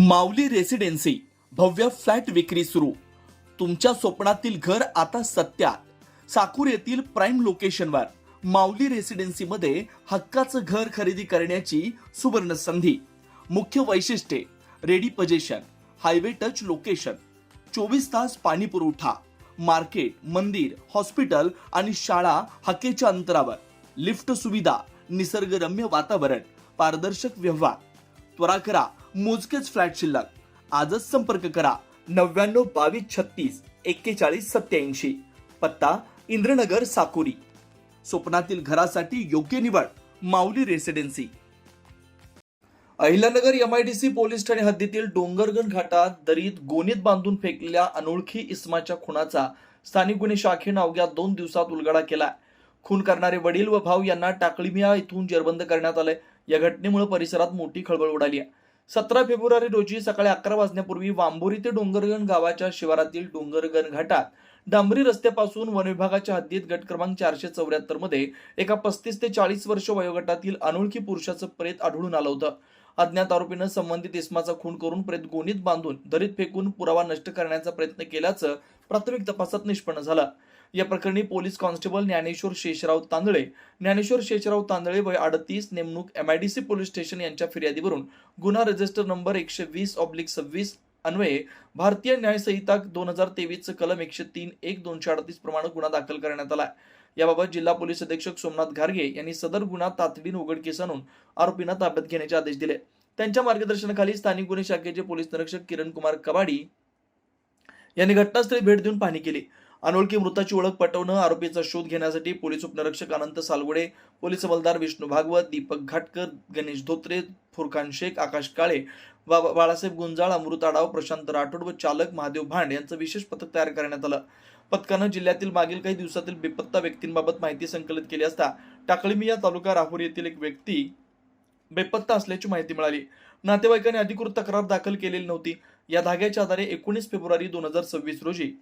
माऊली residency. भव्य flat विक्री सुरू. तुमच्या स्वप्नातील घर आता सत्यात. साकूर येथील प्राईम लोकेशनवर माऊली रेसिडेन्सीमध्ये हक्काचं घर खरेदी करण्याची सुवर्ण संधी. मुख्य वैशिष्ट्ये ready possession highway touch location चोवीस तास पाणी पुरवठा मार्केट मंदिर हॉस्पिटल आणि शाळा हक्केच्या अंतरावर. लिफ्ट सुविधा निसर्गरम्य वातावरण पारदर्शक व्यवहार. त्वरा करा. मोजकेच फ्लॅट शिल्लक. आजच संपर्क करा. नव्याण्णव बावीस छत्तीस एक्केचाळीस सत्याऐंशी पत्ता इंद्रनगर साकुरी. स्वप्नातील घरासाठी योग्य निवड. Mauli Residency. Ahilyanagar MIDC police Thane हद्दीतील डोंगरगण घाटात दरीत गोणीत बांधून फेकलेल्या अनोळखी इस्माच्या खुनाचा स्थानिक गुन्हे शाखेनं अवघ्या दोन दिवसात उलगडा केला खून करणारे वडील व भाऊ यांना टाकळीमिया इथून जेरबंद करण्यात आलंय. या घटनेमुळे परिसरात मोठी खळबळ उडाली आहे. सतरा फेब्रुवारी रोजी सकाळी अकरा वाजण्यापूर्वी वांबोरी ते डोंगरगण गावाच्या शिवारातील डोंगरगण घाटात डांबरी रस्त्यापासून वनविभागाच्या हद्दीत गट क्रमांक चारशे चौऱ्याहत्तरमध्ये एका पस्तीस ते चाळीस वर्ष वयोगटातील अनोळखी पुरुषाचं प्रेत आढळून आलं होतं. अज्ञात आरोपीनं संबंधित इस्माचा खून करून प्रेत गोणीत बांधून दरीत फेकून पुरावा नष्ट करण्याचा प्रयत्न केल्याचं प्राथमिक तपासात निष्पन्न झालं. या प्रकरणी पोलीस कॉन्स्टेबल ज्ञानेश्वर शेषराव तांदळे ज्ञानेश्वर शेषराव तांदळे वय अडतीस नेमणूक एमआयडीसी पोलीस स्टेशन यांच्या फिर्यादीवरून गुन्हा रजिस्टर नंबर एकशे वीस ऑब्लिक सव्वीस अन्वये भारतीय न्याय संहिता दोन हजार तेवीसचं कलम एकशे तीन एक दोनशे अडतीस प्रमाणे गुन्हा दाखल करण्यात आला याबाबत जिल्हा पोलीस अधीक्षक सोमनाथ घारगे यांनी सदर गुन्हा तातडीने उघडकीस आणून आरोपींना ताब्यात घेण्याचे आदेश दिले. त्यांच्या मार्गदर्शनाखाली स्थानिक गुन्हे शाखेचे पोलीस निरीक्षक किरण कुमार कबाडी यांनी घटनास्थळी भेट देऊन पाहणी केली. अनोळखी मृताची ओळख पटवणं आरोपीचा शोध घेण्यासाठी पोलीस उपनिरीक्षक अनंत सालवडे पोलीस हवालदार विष्णू भागवत दीपक घाटकर गणेश धोत्रे फुरखान शेख आकाश काळे बाबा बाळासाहेब गुंजाळ अमृत आडाव प्रशांत राठोड व चालक महादेव भांड यांचं विशेष पथक तयार करण्यात आलं. पथकानं जिल्ह्यातील मागील काही दिवसातील बेपत्ता व्यक्तींबाबत माहिती संकलित केली असता टाकळीमिया तालुका राहुरी येथील एक व्यक्ती बेपत्ता असल्याची माहिती मिळाली. नातेवाईकांनी अधिकृत तक्रार दाखल केलेली नव्हती. या धाग्याच्या आधारे एकोणीस फेब्रुवारी दोन हजार सव्वीस रोजी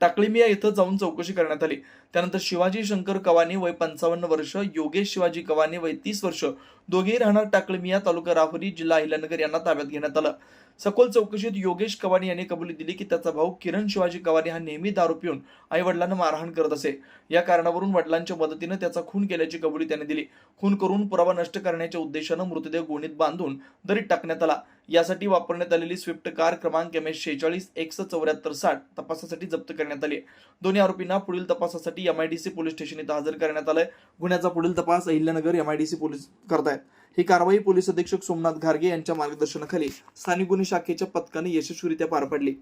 टाकळीमिया इथं जाऊन चौकशी करण्यात आली. त्यानंतर शिवाजी शंकर कवानी वय पंचावन्न वर्ष योगेश शिवाजी कवानी वय तीस वर्ष दोघेही राहणार टाकळीमिया तालुका राहुरी जिल्हा अहिल्यानगर यांना ताब्यात घेण्यात आलं. सखोल चौकशीत योगेश कवानी यांनी कबुली दिली की त्याचा भाऊ किरण शिवाजी कवानी हा नेहमी दारू पिऊन आई वडिलांना मारहाण करत असे. या कारणावरून वडिलांच्या मदतीनं त्याचा खून केल्याची कबुली त्याने दिली. खून करून पुरावा नष्ट करण्याच्या उद्देशानं मृतदेह गोणीत बांधून दरीत टाकण्यात आला. यासाठी वापरण्यात आलेली स्विफ्ट कार क्रमांक एम एस शेचाळीस एक्स चौऱ्याहत्तर साठ तपासासाठी जप्त करण्यात आली दोन्ही आरोपींना पुढील तपासासाठी एमआयडीसी पोलीस स्टेशन इथं हजर करण्यात आलंय. गुन्ह्याचा पुढील तपास अहिल्यानगर एमआयडीसी पोलीस करतायत. ही कारवाई पोलीस अधीक्षक सोमनाथ घारगे यांच्या मार्गदर्शनाखाली स्थानिक गुन्हे शाखेच्या पथकाने यशस्वीरित्या पार पाडली.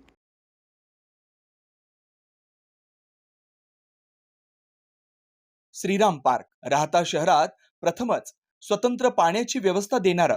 श्रीराम पार्क राहता शहरात प्रथमच स्वतंत्र पाण्याची व्यवस्था देणारं